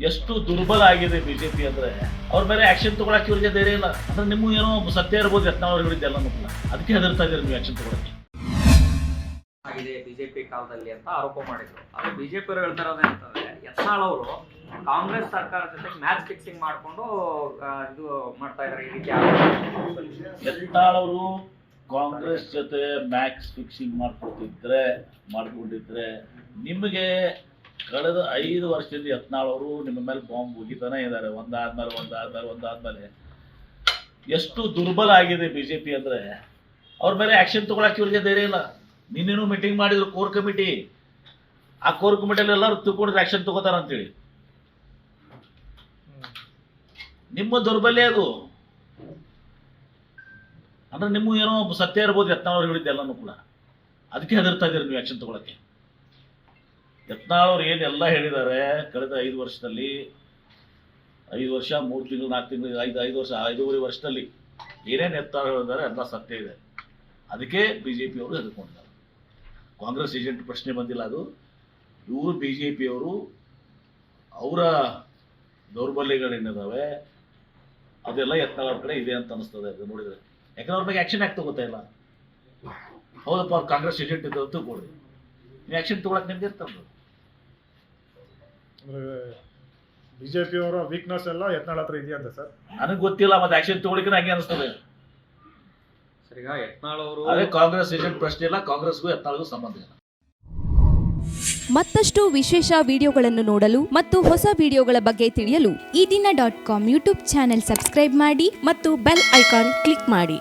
ಎಷ್ಟು ದುರ್ಬಲ ಆಗಿದೆ ಬಿಜೆಪಿ ಅಂದ್ರೆ ಅವ್ರ ಮೇಲೆ ಆಕ್ಷನ್ ತೊಗೊಳಕ್ಕೆ ಇವ್ರಿಗೆ ಧೈರ್ಯ ಇಲ್ಲ. ಅಂದ್ರೆ ನಿಮ್ಮ ಏನೋ ಸತ್ಯ ಇರ್ಬೋದು ಯತ್ನಾಳ್ ಅವ್ರು ಹೇಳಿದ್ದೆ ಎಲ್ಲನೂ ಅದಕ್ಕೆ ಹೆದರ್ತಾ ಇದ್ದೀರಿ ನೀವು ಆಕ್ಷನ್ ತೊಗೊಳಕ್ಕೆ? ಆಗಿದೆ ಬಿಜೆಪಿ ಕಾಲದಲ್ಲಿ ಅಂತ ಆರೋಪ ಮಾಡಿದ್ರು. ಆದ್ರೆ ಬಿಜೆಪಿ ಅವರು ಹೇಳ್ತಾ ಇರೋದೇ ಅಂತಂದ್ರೆ ಯತ್ನಾಳ್ ಅವರು ಕಾಂಗ್ರೆಸ್ ಸರ್ಕಾರ ಜೊತೆ ಮ್ಯಾಚ್ ಫಿಕ್ಸಿಂಗ್ ಮಾಡ್ಕೊಂಡು ಇದು ಮಾಡ್ತಾ ಇದಾರೆ ಈ ರೀತಿ ಯತ್ನಾಳ್ ಅವರು ಕಾಂಗ್ರೆಸ್ ಜೊತೆ ಮ್ಯಾಕ್ಸ್ ಫಿಕ್ಸಿಂಗ್ ಮಾಡ್ಕೊತಿದ್ರೆ ಮಾಡ್ಕೊಂಡಿದ್ರೆ ನಿಮಗೆ ಕಳೆದ ಐದು ವರ್ಷದಿಂದ ಯತ್ನಾಳ್ ಅವರು ನಿಮ್ಮ ಮೇಲೆ ಬಾಂಬ್ ಹೋಗಿತಾನೆ ಇದ್ದಾರೆ. ಒಂದಾದ್ಮೇಲೆ ಒಂದಾದ್ಮೇಲೆ ಒಂದಾದ್ಮೇಲೆ. ಎಷ್ಟು ದುರ್ಬಲ ಆಗಿದೆ ಬಿಜೆಪಿ ಅಂದ್ರೆ ಅವ್ರ ಮೇಲೆ ಆಕ್ಷನ್ ತೊಗೊಳಕ್ಕೆ ಇವ್ರಿಗೆ ಧೈರ್ಯ ಇಲ್ಲ. ನಿನ್ನೇನು ಮೀಟಿಂಗ್ ಮಾಡಿದ್ರು ಕೋರ್ ಕಮಿಟಿ ಆ ಕೋರ್ ಕಮಿಟಿಯಲ್ಲಿ ಎಲ್ಲರೂ ತಿಳ್ಕೊಂಡ್ರೆ ಆಕ್ಷನ್ ತಗೋತಾರ ಅಂತೇಳಿ. ನಿಮ್ಮ ದೌರ್ಬಲ್ಯ ಅದು. ಅಂದ್ರೆ ನಿಮ್ಮ ಏನೋ ಸತ್ಯ ಇರ್ಬೋದು ಯತ್ನಾಳ್ ಹೇಳಿದ್ದೆಲ್ಲನೂ ಕೂಡ. ಅದಕ್ಕೆ ಹೆದರ್ತಾ ಇದ್ದೀರಿ ನೀವು ಆಕ್ಷನ್ ತಗೊಳಕ್ಕೆ? ಯತ್ನಾಳ್ ಅವ್ರು ಏನೆಲ್ಲ ಹೇಳಿದ್ದಾರೆ, ಕಳೆದ ಐದು ವರ್ಷದಲ್ಲಿ, ಐದು ವರ್ಷ, ಮೂರು ತಿಂಗಳು, ನಾಲ್ಕು ತಿಂಗಳು, ಐದು ಐದು ವರ್ಷ, ಐದೂವರೆ ವರ್ಷದಲ್ಲಿ ಏನೇನು ಯತ್ನಾಳ್ ಹೇಳಿದ್ದಾರೆ ಎಲ್ಲ ಸತ್ಯ ಇದೆ. ಅದಕ್ಕೆ ಬಿ ಜೆ ಪಿಯವರು ಹೆದರ್ಕೊಂಡಿದ್ದಾರೆ ಕಾಂಗ್ರೆಸ್ ಏಜೆಂಟ್ ಪ್ರಶ್ನೆ ಬಂದಿಲ್ಲ ಅದು. ಇವರು ಬಿ ಜೆ ಪಿಯವರು ಅವರ ದೌರ್ಬಲ್ಯಗಳೇನಿದ್ದಾವೆ ಅದೆಲ್ಲ ಯತ್ನಾಳ್ ಅವ್ರ ಕಡೆ ಇದೆ ಅಂತ ಅನಿಸ್ತದೆ ಅದು ನೋಡಿದ್ರೆ. ಯಾಕಂದ್ರೆ ಅವ್ರ ಬಗ್ಗೆ ಆಕ್ಷನ್ ಯಾಕೆ ತಗೋತಾ ಇಲ್ಲ? ಹೌದಪ್ಪ, ಅವ್ರು ಕಾಂಗ್ರೆಸ್ ಏಜೆಂಟ್ ಇದ್ದಂತೂ ಕೊಡಿ ನೀವು ಆಕ್ಷನ್ ತಗೊಳಕ್ ನಿಮ್ಗೆ ಇರ್ತದೆ ಅಂದ್ರೆ ಬಿಜೆಪಿ ಅವರ ವೀಕ್ನೆಸ್ ಎಲ್ಲ ಯತ್ನಾಳ್ ಹತ್ರ ಇದೆಯಂತೆ ಸರ್? ನನಗೆ ಗೊತ್ತಿಲ್ಲ ಮತ್ತೆ ಆಕ್ಷನ್ ತಗೊಳಿಕ್ಕೆ ಹಂಗೆ ಅನಿಸ್ತದೆ. ಸರ್ ಈಗ ಯತ್ನಾಳ್ ಅವರು ಅದೇ ಕಾಂಗ್ರೆಸ್ ಏಜೆಂಟ್ ಪ್ರಶ್ನೆ ಇಲ್ಲ ಕಾಂಗ್ರೆಸ್ಗೂ ಯತ್ನಾಳ್ಗೂ ಸಂಬಂಧ ಇಲ್ಲ. ಮತ್ತಷ್ಟು ವಿಶೇಷ ವಿಡಿಯೋಗಳನ್ನು ನೋಡಲು ಮತ್ತು ಹೊಸ ವಿಡಿಯೋಗಳ ಬಗ್ಗೆ ತಿಳಿಯಲು Ee Dina dot com YouTube channel subscribe ಮಾಡಿ ಮತ್ತು ಬೆಲ್ ಐಕಾನ್ ಕ್ಲಿಕ್ ಮಾಡಿ.